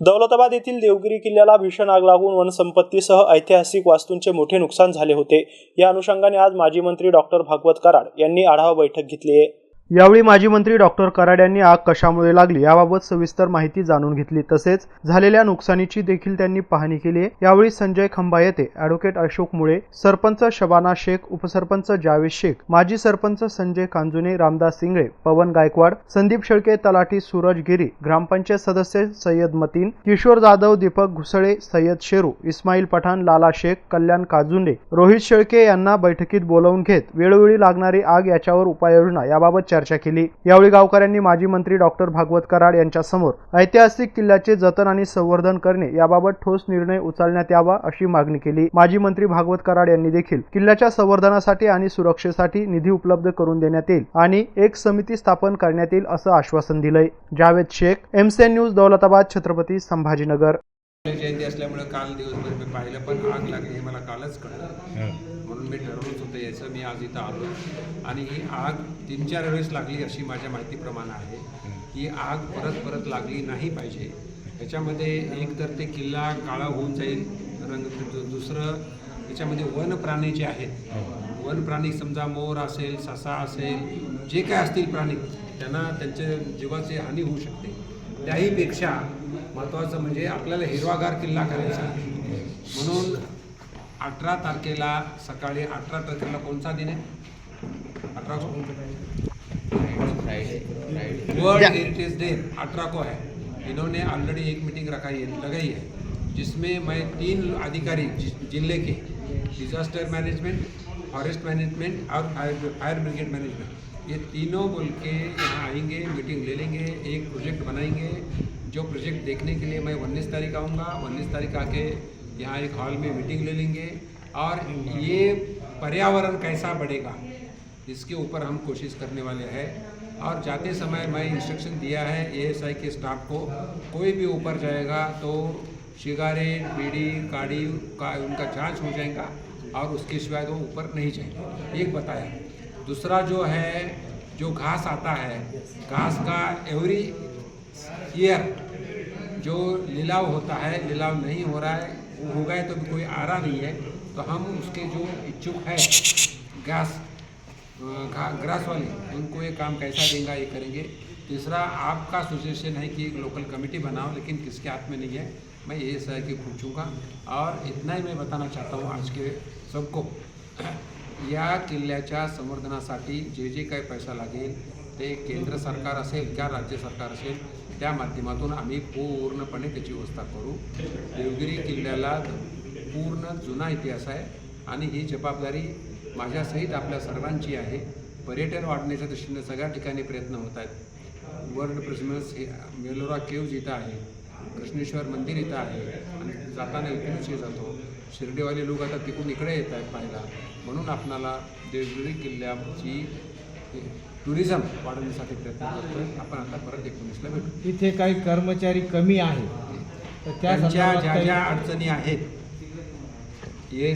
दौलताबाद येथील देवगिरी किल्ल्याला भीषण आग लागून वनसंपत्तीसह ऐतिहासिक वास्तूंचे मोठे नुकसान झाले होते. या अनुषंगाने आज माजी मंत्री डॉक्टर भागवत कराड यांनी आढावा बैठक घेतली आहे. यावेळी माजी मंत्री डॉक्टर कराड यांनी आग कशामुळे लागली याबाबत सविस्तर माहिती जाणून घेतली. तसेच झालेल्या नुकसानीची देखील त्यांनी पाहणी केली आहे. यावेळी संजय खंबा येथे अॅडव्होकेट अशोक मुळे सरपंच शबाना शेख उपसरपंच जावेद शेख माजी सरपंच संजय कांजुने रामदास सिंगळे पवन गायकवाड संदीप शेळके तलाठी सूरज गिरी ग्रामपंचायत सदस्य सय्यद मतीन किशोर जाधव दीपक घुसळे सय्यद शेरू इस्माईल पठाण लाला शेख कल्याण काजुंडे रोहित शेळके यांना बैठकीत बोलावून घेत वेळोवेळी लागणारी आग याच्यावर उपाययोजना याबाबत चर्चा केली. यावेळी गावकऱ्यांनी माजी मंत्री डॉक्टर भागवत कराड यांच्यासमोर ऐतिहासिक किल्ल्याचे जतन आणि संवर्धन करणे याबाबत ठोस निर्णय उचलण्यात यावा अशी मागणी केली. माजी मंत्री भागवत कराड यांनी देखील किल्ल्याच्या संवर्धनासाठी आणि सुरक्षेसाठी निधी उपलब्ध करून देण्यात येईल आणि एक समिती स्थापन करण्यात येईल असं आश्वासन दिलंय. Javed Shaikh MCN news Daulatabad Chhatrapati Sambhajinagar. जयंती असल्यामुळे काल दिवसभर मी पाहिलं पण आग लागली हे मला कालच कळलं. म्हणून मी ठरवलंच होतं याचं मी आज इथं आलो. आणि ही आग तीन चार वेळेस लागली अशी माझ्या माहितीप्रमाणे आहे. ही. आग परत परत लागली नाही पाहिजे. याच्यामध्ये एक तर ते किल्ला काळा होऊन जाईल रंग दुसरं याच्यामध्ये वन प्राणी जे आहेत वन प्राणी समजा मोर असेल ससा असेल जे काय असतील प्राणी त्यांना त्यांच्या जीवाची हानी होऊ शकते. त्याहीपेक्षा महत्त्वाचं म्हणजे आपल्याला हिरवागार किल्ला करायचा. म्हणून अठरा तारखेला सकाळी अठरा तारखेला कोणता दिन आहे? अठरा वर्ल्ड हेरिटेज डे अठारह को है. इन्होंने ऑलरेडी एक मीटिंग रखाई है लगाई है जिसमें मैं तीन अधिकारी जिले के डिजास्टर मैनेजमेंट फॉरेस्ट मैनेजमेंट और फायर ब्रिगेड मैनेजमेंट ये तीनों बोल के यहाँ आएँगे मीटिंग ले लेंगे, एक प्रोजेक्ट बनाएँगे। जो प्रोजेक्ट देखने के लिए मैं उन्नीस तारीख आऊँगा, उन्नीस तारीख आके यहाँ एक हॉल में मीटिंग ले लेंगे। और ये पर्यावरण कैसा बढ़ेगा, इसके ऊपर हम कोशिश करने वाले हैं। और जाते समय मैं इंस्ट्रक्शन दिया है एएसआई के स्टाफ को, कोई भी ऊपर जाएगा तो सिगारेट, बीड़ी, गाड़ी का उनका जाँच हो जाएगा और उसके सिवाय वो ऊपर नहीं जाएँगे। एक बताया। दूसरा जो है, जो घास आता है, घास का एवरी ईयर जो लीलाव होता है, लीलाव नहीं हो रहा है, वो हो गए तो भी कोई आ रहा नहीं है तो हम उसके जो इच्छुक है, घास ग्रास वाले, उनको ये काम कैसा देंगे, ये करेंगे। तीसरा, आपका सजेशन है कि एक लोकल कमेटी बनाओ, लेकिन किसके हाथ में नहीं है, मैं ये सर के पूछूँगा। और इतना ही मैं बताना चाहता हूँ आज के सबको। या किल्ल्याच्या संवर्धनासाठी जे जे काही पैसा लागेल ते केंद्र सरकार असेल किंवा राज्य सरकार असेल त्या माध्यमातून आम्ही पूर्णपणे त्याची व्यवस्था करू. देवगिरी किल्ल्याला पूर्ण जुना इतिहास आहे आणि ही जबाबदारी माझ्यासहित आपल्या सर्वांची आहे. पर्यटन वाढण्याच्या दृष्टीने सगळ्या ठिकाणी प्रयत्न होत आहेत. वर्ल्ड प्रिझमर्स हे मेलोरा केव्ज इथं आहे कृष्णेश्वर मंदिर इथं आहे आणि जाताना इथूनच हे जातो. शिर्डीवाले लोक आता तिकडून इकडे येत आहेत पाहायला. म्हणून आपणाला देवगिरी किल्ल्याची टुरिझम वाढवण्यासाठी प्रयत्न करतोय. आपण आता परत एकोणीसला भेटू. इथे काही कर्मचारी कमी आहेत. तर त्या ज्या ज्या अडचणी आहेत हे